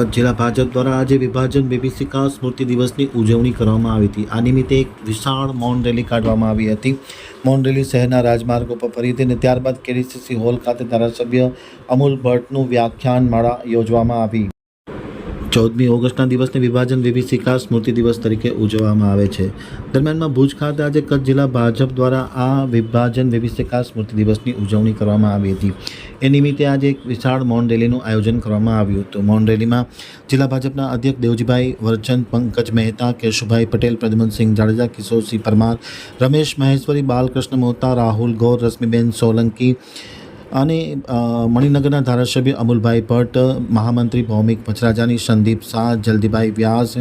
કચ્છ જિલ્લા ભાજપ દ્વારા આજે વિભાજન વિભીષિકા સ્મૃતિ દિવસની ઉજવણી કરવામાં આવી હતી. આ નિમિત્તે એક વિશાળ મૌન રેલી કાઢવામાં આવી હતી. મૌન રેલી શહેરના રાજમાર્ગો પર ફરી હતી અને ત્યારબાદ કેડીસીસી હોલ ખાતે ધારાસભ્ય અમૂલ ભટ્ટનું વ્યાખ્યાન માળા યોજવામાં આવી. ચૌદમી ઓગસ્ટના દિવસને વિભાજન વિભીષિકા સ્મૃતિ દિવસ તરીકે ઉજવવામાં આવે છે. દરમિયાનમાં ભુજ ખાતે આજે કચ્છ જિલ્લા ભાજપ દ્વારા આ વિભાજન વિભીષિકા સ્મૃતિ દિવસની ઉજવણી કરવામાં આવી હતી. એ નિમિત્તે આજે એક વિશાળ મૌન રેલીનું આયોજન કરવામાં આવ્યું હતું. મૌન રેલીમાં જિલ્લા ભાજપના અધ્યક્ષ દેવજીભાઈ વરચંદ પંકજ મહેતા, કેશુભાઈ પટેલ, પ્રદ્યુમનસિંહ જાડેજા, કિશોરસિંહ પરમાર, રમેશ મહેશ્વરી, બાલકૃષ્ણ મોતા રાહુલ ગૌર, રશ્મિબેન સોલંકી અને મણિનગરના ધારાસભ્ય અમુલભાઈ ભટ્ટ, મહામંત્રી ભૌમિક ભચરાજાની સંદીપ શાહ, જલ્દીભાઈ વ્યાસ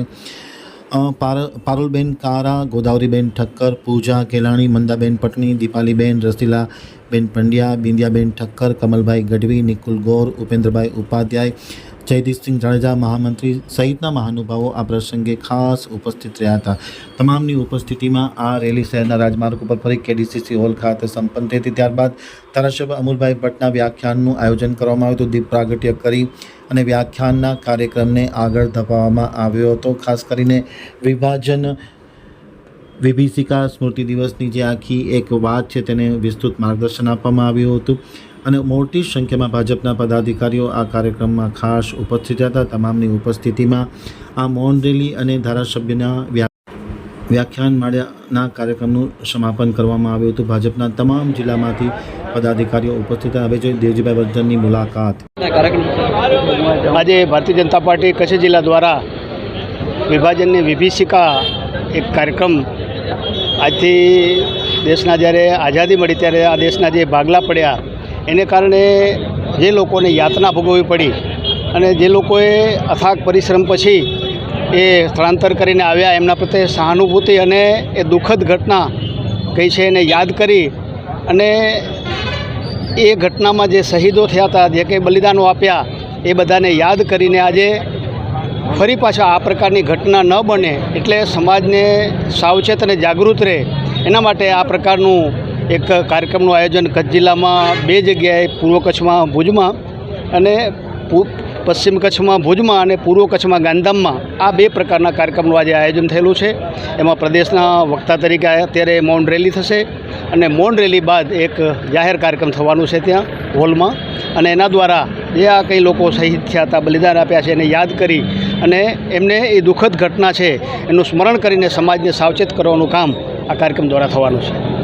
પાર, પારુલબેન કારા, ગોદાવરીબેન ઠક્કર, પૂજા કેલાણી, મંદાબેન પટની દીપાલીબેન રસીલાબેન પંડ્યા, બિંદિયાબેન ઠક્કર, કમલભાઈ ગઢવી, નિકુલ ગોર, ઉપેન્દ્રભાઈ ઉપાધ્યાય જયદીપસિંહ જાડેજા મહામંત્રી સહિતના મહાનુભાવો આ પ્રસંગે ખાસ ઉપસ્થિત રહ્યા હતા. તમામની ઉપસ્થિતિમાં આ રેલી શહેરના રાજમાર્ગ ઉપર ફરી કેડીસીસી હોલ ખાતે સંપન્ન થઈ હતી. ત્યારબાદ ધારાસભ્ય અમુલભાઈ ભટ્ટના વ્યાખ્યાનનું આયોજન કરવામાં આવ્યું હતું. દીપ પ્રાગટ્ય કરી અને વ્યાખ્યાનના કાર્યક્રમને આગળ ધપાવવામાં આવ્યો હતો. ખાસ કરીને વિભાજન વિભીષિકા સ્મૃતિ દિવસની જે આખી એક વાત છે તેને વિસ્તૃત માર્ગદર્શન આપવામાં આવ્યું હતું. અને મોટી સંખ્યામાં ભાજપના પદાધિકારીઓ આ કાર્યક્રમમાં ખાસ ઉપસ્થિત હતા તમામની ઉપસ્થિતિમાં આ મૌન રેલી અને ધારાસભ્યના વ્યા, વ્યાખ્યાન માળ્યાના કાર્યક્રમનું સમાપન કરવામાં આવ્યું હતું. ભાજપના તમામ જિલ્લામાંથી પદાધિકારીઓ ઉપસ્થિત હવે જોઈએ દેવજીભાઈ વર્ધનની મુલાકાત. આજે ભારતીય જનતા પાર્ટી કચ્છ જિલ્લા દ્વારા વિભાજનની વિભીષિકા એક કાર્યક્રમ આજથી દેશના જ્યારે આઝાદી મળી ત્યારે આ દેશના જે ભાગલા પડ્યા એને કારણે જે લોકોને યાતના ભોગવવી પડી અને જે લોકોએ અથાગ પરિશ્રમ પછી એ સ્થળાંતર કરીને આવ્યા, એમના પ્રત્યે સહાનુભૂતિ અને એ દુઃખદ ઘટના કઈ છે એને યાદ કરી અને એ ઘટનામાં જે શહીદો થયા હતા, જે કંઈ બલિદાનો આપ્યા, એ બધાને યાદ કરીને આજે ફરી પાછા આ પ્રકારની ઘટના ન બને એટલે સમાજને સાવચેત અને જાગૃત રહે. એના માટે આ પ્રકારનું એક કાર્યક્રમનું આયોજન કચ્છ જિલ્લામાં બે જગ્યાએ પૂર્વ કચ્છમાં ભુજમાં અને પશ્ચિમ કચ્છમાં ભુજમાં અને પૂર્વ કચ્છમાં ગાંધામમાં આ બે પ્રકારના કાર્યક્રમનું આજે આયોજન થયેલું છે. એમાં પ્રદેશના વક્તા તરીકે અત્યારે મૌન રેલી થશે અને મૌન રેલી બાદ એક જાહેર કાર્યક્રમ થવાનું છે ત્યાં હોલમાં અને એના દ્વારા જે આ કંઈ લોકો શહીદ થયા હતા, બલિદાન આપ્યા છે એને યાદ કરી અને એમને એ દુઃખદ ઘટના છે એનું સ્મરણ કરીને સમાજને સાવચેત કરવાનું કામ આ કાર્યક્રમ દ્વારા થવાનું છે.